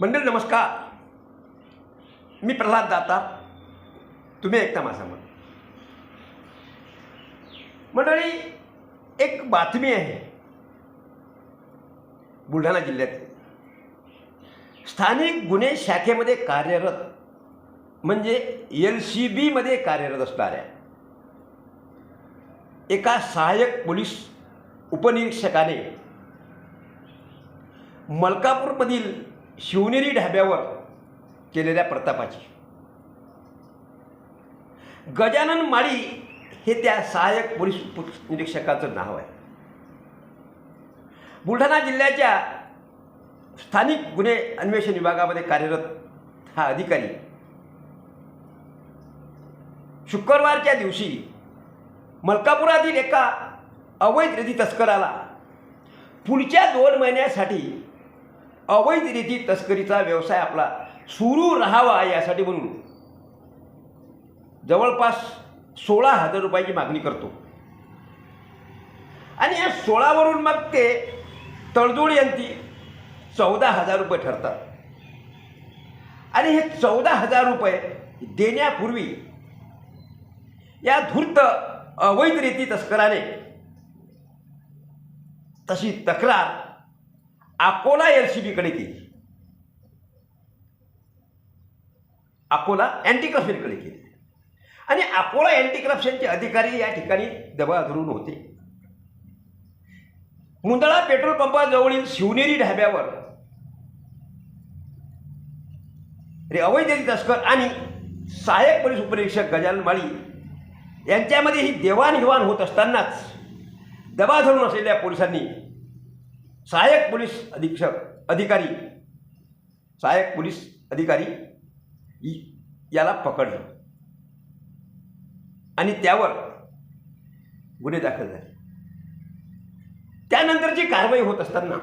मंडळी नमस्कार. मी प्रल्हाद दाता. तुम्ही ऐकता माझा मत मंडळी एक बातमी आहे. बुलढाणा जिल्ह्यात. स्थानिक गुन्हे शाखेमध्ये कार्यरत म्हणजे एल सी बीमध्ये कार्यरत असणाऱ्या एका सहाय्यक पोलीस उपनिरीक्षकाने मलकापूरमधील शिवनेरी ढाब्यावर केलेल्या प्रतापाची. गजानन माळी हे त्या सहाय्यक पोलीस निरीक्षकाचं नाव आहे. बुलढाणा जिल्ह्याच्या स्थानिक गुन्हे अन्वेषण विभागामध्ये कार्यरत हा अधिकारी शुक्रवारच्या दिवशी मलकापुरातील एका अवैध रेती तस्कराला पुढच्या दोन महिन्यासाठी अवैध रेती तस्करीचा व्यवसाय आपला सुरू राहावा यासाठी म्हणून जवळपास सोळा हजार रुपयाची मागणी करतो. आणि या सोळावरून मग ते तडजोड यांची चौदा हजार रुपये ठरतात. आणि हे चौदा हजार रुपये देण्यापूर्वी या धूर्त अवैध रेती तस्कराने तशी तक्रार अकोला एल सी बीकडे केली. अकोला अँटी करप्शनकडे केली. आणि अकोला अँटी करप्शनचे अधिकारी या ठिकाणी दबा धरून होते. मुंदळा पेट्रोल पंपाजवळील शिवनेरी ढाब्यावर रे अवैध तस्कर आणि सहाय्यक पोलीस उपनिरीक्षक गजानन माळी यांच्यामध्ये ही देवाणघेवाण होत असतानाच दबा धरून असलेल्या पोलिसांनी सहाय्यक पोलीस अधीक्षक अधिकारी. सहाय्यक पोलीस अधिकारी याला पकडलं. आणि त्यावर गुन्हे दाखल झाले. त्यानंतरची कारवाई होत असताना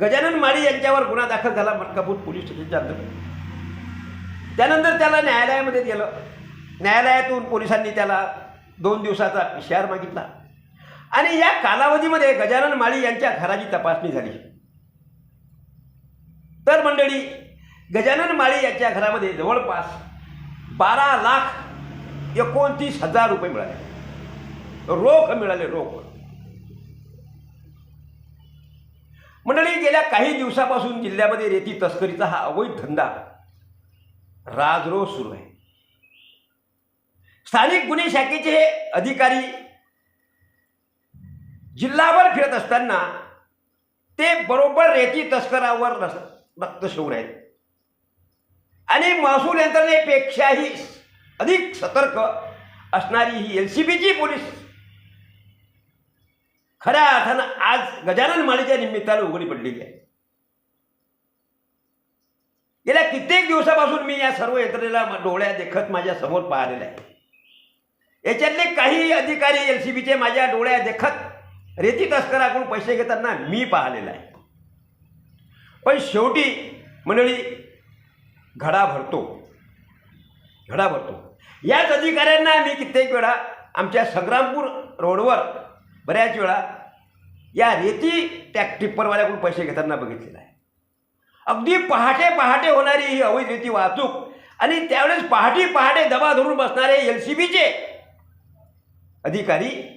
गजानन माळी यांच्यावर गुन्हा दाखल झाला मटकापूर पोलीस स्टेशनच्या अंतर्गत. त्यानंतर त्याला न्यायालयामध्ये गेलं. न्यायालयातून पोलिसांनी त्याला दोन दिवसाचा पिशार मागितला. आणि या कालावधीमध्ये गजानन माळी यांच्या घराची तपासणी झाली. तर मंडळी गजानन माळी यांच्या घरामध्ये जवळपास बारा लाख एकोणतीस हजार रुपये मिळाले. रोख मिळाले रोख. मंडळी गेल्या काही दिवसापासून जिल्ह्यामध्ये रेती तस्करीचा हा अवैध धंदा राजरोज सुरू आहे. स्थानिक गुन्हे शाखेचे हे अधिकारी जिल्हाभर फिरत असताना ते बरोबर रेती तस्करावर रस रक्तशौर आहेत. आणि महसूल यंत्रणेपेक्षाही अधिक सतर्क असणारी ही एल सी बीची पोलीस खऱ्या अर्थानं आज गजानन माळीच्या निमित्तानं उघडी पडलेली आहे. गेल्या कित्येक दिवसापासून मी या सर्व यंत्रणेला डोळ्या देखत माझ्यासमोर पाहिलेलं आहे. याच्यातले काही अधिकारी एल सी बीचे माझ्या डोळ्या देखत रेती तस्कराकडून पैसे घेताना मी पाहिलेला आहे. पण शेवटी मंडळी घडा भरतो. घडा भरतो. याच अधिकाऱ्यांना मी कित्येक वेळा आमच्या संग्रामपूर रोडवर बऱ्याच वेळा या रेती टॅक टिप्परवाल्याकडून पैसे घेताना बघितलेलं आहे. अगदी पहाटे पहाटे होणारी ही अवैध रेती वाहतूक आणि त्यावेळेस पहाटे पहाटे दबा धरून बसणारे एल सी बीचे अधिकारी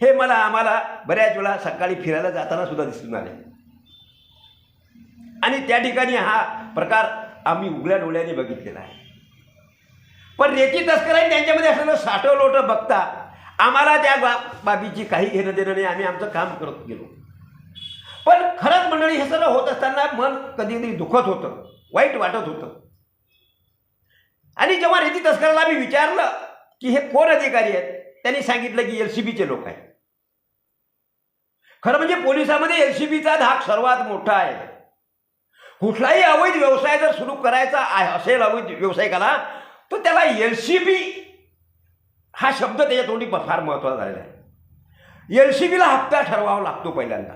हे मला आम्हाला बऱ्याच वेळा सकाळी फिरायला जाताना सुद्धा दिसून आले. आणि त्या ठिकाणी हा प्रकार आम्ही उघड्या डोळ्याने बघितलेला आहे. पण रेती तस्करांनी त्यांच्यामध्ये असलेलं साठं लोटं बघता आम्हाला त्या बा बाबीची काही घेणं देणं नाही आम्ही आमचं काम करत गेलो. पण खरंच मंडळी हे सगळं होत असताना मन कधी कधी दुखत होतं वाईट वाटत होतं. आणि जेव्हा रेती तस्कराला मी विचारलं की हे कोण अधिकारी आहेत? त्यांनी सांगितलं की एल सी बीचे लोक आहेत. खरं म्हणजे पोलिसामध्ये एल सी बीचा धाक सर्वात मोठा आहे. कुठलाही अवैध व्यवसाय जर सुरू करायचा आहे असेल अवैध व्यावसायिकाला तर त्याला एल सी बी हा शब्द त्याच्या तोंडी फार महत्त्वाचा झालेला आहे. एल सी बीला हप्ता ठरवावा लागतो पहिल्यांदा.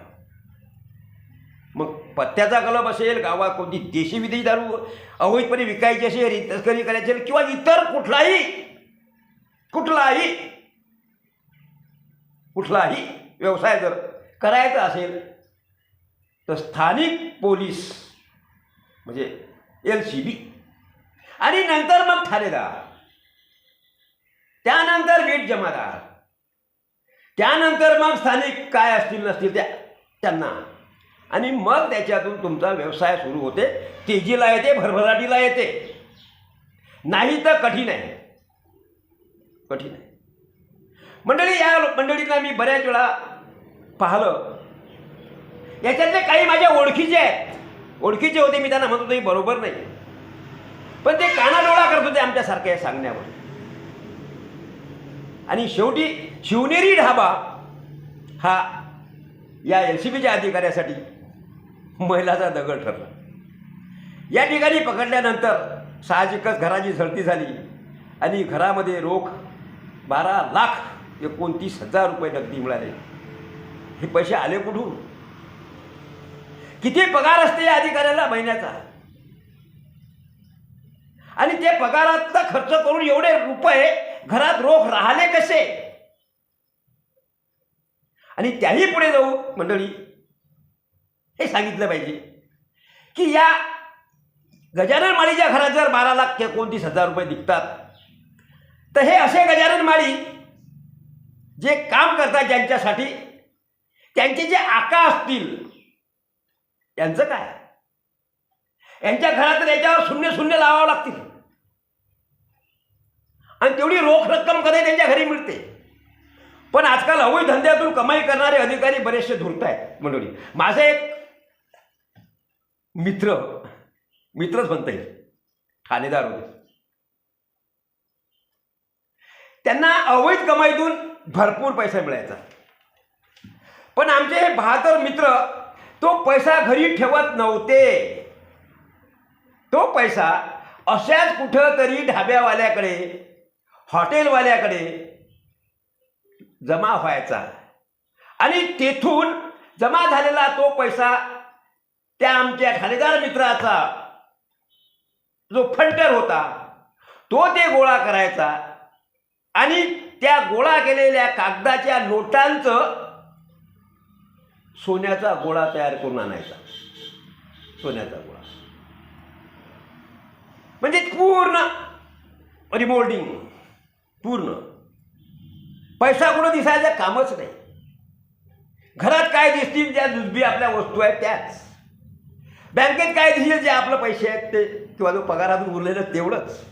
मग पत्त्याचा कलम असेल गावात कोणती देशी विदेशी दारू अवैधपणे विकायची असेल तस्करी करायची असेल किंवा इतर कुठलाही कुठलाही कुठलाही व्यवसाय जर करायचा असेल तर स्थानिक पोलीस म्हणजे एल सी बी आणि नंतर मग ठाणेदार त्यानंतर वीट जमादार त्यानंतर मग स्थानिक काय असतील नसतील त्या त्यांना. आणि मग त्याच्यातून तुमचा व्यवसाय सुरू होते तेजीला येते भरभराटीला येते. नाही तर कठीण आहे. कठीण आहे. मंडळी या मंडळींना मी बऱ्याच वेळा पाहिलं. याच्यातले काही माझ्या ओळखीचे आहेत. ओळखीचे होते मी त्यांना म्हणत होतो बरोबर नाही. पण ते कानाडोळा करत होते आमच्यासारख्या सांगण्यावर. आणि शेवटी शिवनेरी ढाबा हा या एल सी बीच्या अधिकाऱ्यासाठी महिलाचा दगड ठरला. या ठिकाणी पकडल्यानंतर साहजिकच घराची झळती झाली आणि घरामध्ये रोख बारा लाख एकोणतीस हजार रुपये नगदी मिळाले. हे पैसे आले कुठून? किती पगार असते या अधिकाऱ्याला महिन्याचा? आणि ते पगारातला खर्च करून एवढे रुपये घरात रोख राहिले कसे? आणि त्याही पुढे जाऊ मंडळी हे सांगितलं पाहिजे की या गजानन माळीच्या घरात जर बारा लाख एकोणतीस हजार रुपये निघतात तर हे असे गजानन माळी जे काम करतात ज्यांच्यासाठी त्यांचे जे आका असतील त्यांचं काय? यांच्या घरात तर याच्यावर शून्य शून्य लावावं लागतील. आणि तेवढी रोख रक्कम कधी त्यांच्या घरी मिळते? पण आजकाल अवैध धंद्यातून कमाई करणारे अधिकारी बरेचसे धुरत आहेत मंडळी. माझे एक मित्र मित्रच म्हणता येईल ठाणेदार होते. त्यांना अवैध कमाईतून भरपूर पैसा मिळायचा. पण आमचे हे बहादर मित्र तो पैसा घरी ठेवत नव्हते. तो पैसा अशाच कुठं तरी ढाब्यावाल्याकडे हॉटेलवाल्याकडे जमा व्हायचा. आणि तेथून जमा झालेला तो पैसा त्या आमच्या ठाणेदार मित्राचा जो फंटर होता तो ते गोळा करायचा आणि त्या गोळा केलेल्या कागदाच्या नोटांचं सोन्याचा गोळा तयार करून आणायचा. सोन्याचा गोळा. म्हणजे पूर्ण रिमोल्डिंग पूर्ण. पैसा कुठं दिसायचं? कामच नाही. घरात काय दिसतील ज्या जुजबी आपल्या वस्तू आहेत त्याच. बँकेत काय दिसेल जे आपलं पैसे आहेत ते? किंवा जो पगारातून उरलेलं तेवढंच.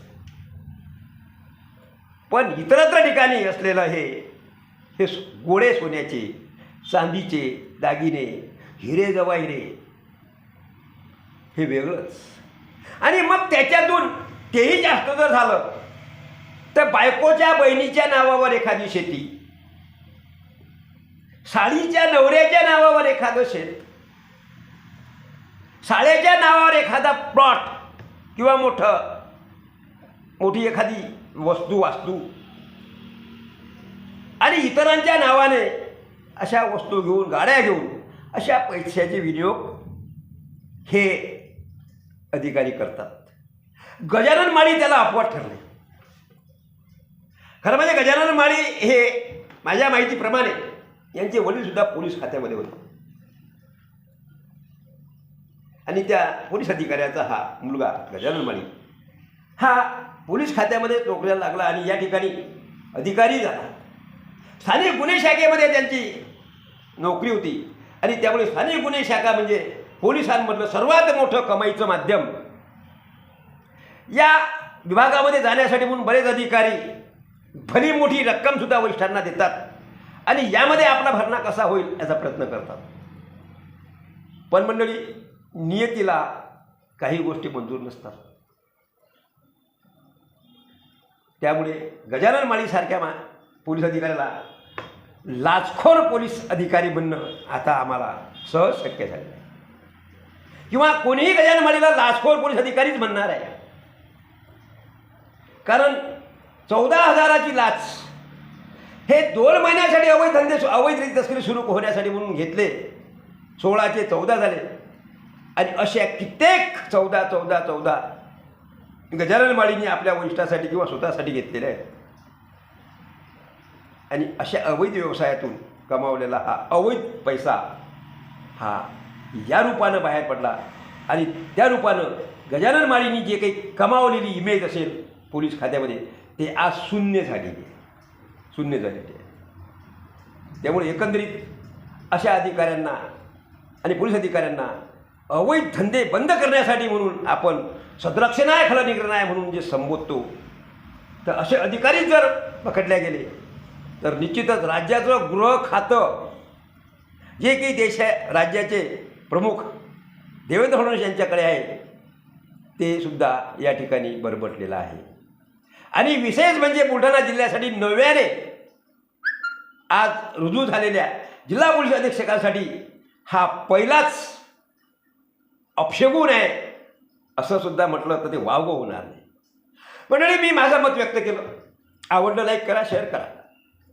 पण इतरत्र ठिकाणी असलेलं हे हे गोडे सोन्याचे चांदीचे दागिने हिरे जवाहिरे हे वेगळंच. आणि मग त्याच्यातून तेही जास्त जर झालं तर बायकोच्या बहिणीच्या नावावर एखादी शेती साडीच्या नवऱ्याच्या नावावर एखादं शेत साड्याच्या नावावर एखादा प्लॉट किंवा मोठं मोठी एखादी वस्तू वास्तू. आणि इतरांच्या नावाने अशा वस्तू घेऊन गाड्या घेऊन अशा पैशाचे विनियोग हे अधिकारी करतात. गजानन माळी त्याला अपवाद ठरले. खरं म्हणजे गजानन माळी हे माझ्या माहितीप्रमाणे यांचे वडील सुद्धा पोलीस खात्यामध्ये होते. आणि त्या पोलीस अधिकाऱ्याचा हा मुलगा गजानन माळी हा पोलीस खात्यामध्ये नोकरीला लागला आणि या ठिकाणी अधिकारी झाला. स्थानिक गुन्हे शाखेमध्ये त्यांची नोकरी होती. आणि त्यामुळे स्थानिक गुन्हे शाखा म्हणजे पोलिसांमधलं सर्वात मोठं कमाईचं माध्यम. या विभागामध्ये जाण्यासाठी म्हणून बरेच अधिकारी भली मोठी रक्कमसुद्धा वरिष्ठांना देतात. आणि यामध्ये आपला भरणा कसा होईल याचा प्रयत्न करतात. पण मंडळी नियतीला काही गोष्टी मंजूर नसतात. त्यामुळे गजानन माळीसारख्या मा पोलीस अधिकाऱ्याला लाचखोर पोलीस अधिकारी बनणं आता आम्हाला सहज शक्य झालेलं आहे. किंवा कोणीही गजानन माळीला लाचखोर पोलीस अधिकारीच म्हणणार आहे. कारण चौदा हजाराची लाच हे दोन महिन्यासाठी अवैध धंदे अवैध तस्करी सुरू होण्यासाठी म्हणून घेतले. सोळाचे चौदा झाले. आणि अशा कित्येक चौदा चौदा चौदा गजानन माळींनी आपल्या वरिष्ठासाठी किंवा स्वतःसाठी घेतलेले आहेत आणि अशा अवैध व्यवसायातून कमावलेला हा अवैध पैसा हा या रूपानं बाहेर पडला. आणि त्या रूपानं गजानन माळींनी जे काही कमावलेली इमेज असेल पोलीस खात्यामध्ये ते आज शून्य झालेली आहे. शून्य झालेली आहे. त्यामुळे एकंदरीत अशा अधिकाऱ्यांना आणि पोलीस अधिकाऱ्यांना अवैध धंदे बंद करण्यासाठी म्हणून आपण सदरक्षणाय आहे म्हणून जे संबोधतो तर असे अधिकारी जर पकडले गेले तर निश्चितच राज्याचं गृह खातं जे काही देश राज्याचे प्रमुख देवेंद्र फडणवीस यांच्याकडे आहे ते सुद्धा या ठिकाणी बरबटलेलं आहे. आणि विशेष म्हणजे बुलढाणा जिल्ह्यासाठी नव्याने आज रुजू झालेल्या जिल्हा पोलीस अधीक्षकांसाठी हा पहिलाच अपशगुन आहे. असं सुद्धा म्हटलं तर ते वावगं होणार नाही. मंडळी मी माझं मत व्यक्त केलं. आवडलं लाईक करा शेअर करा.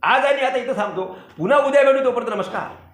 आज आणि आता इथं थांबतो. पुन्हा उद्या भेटू तोपर्यंत नमस्कार.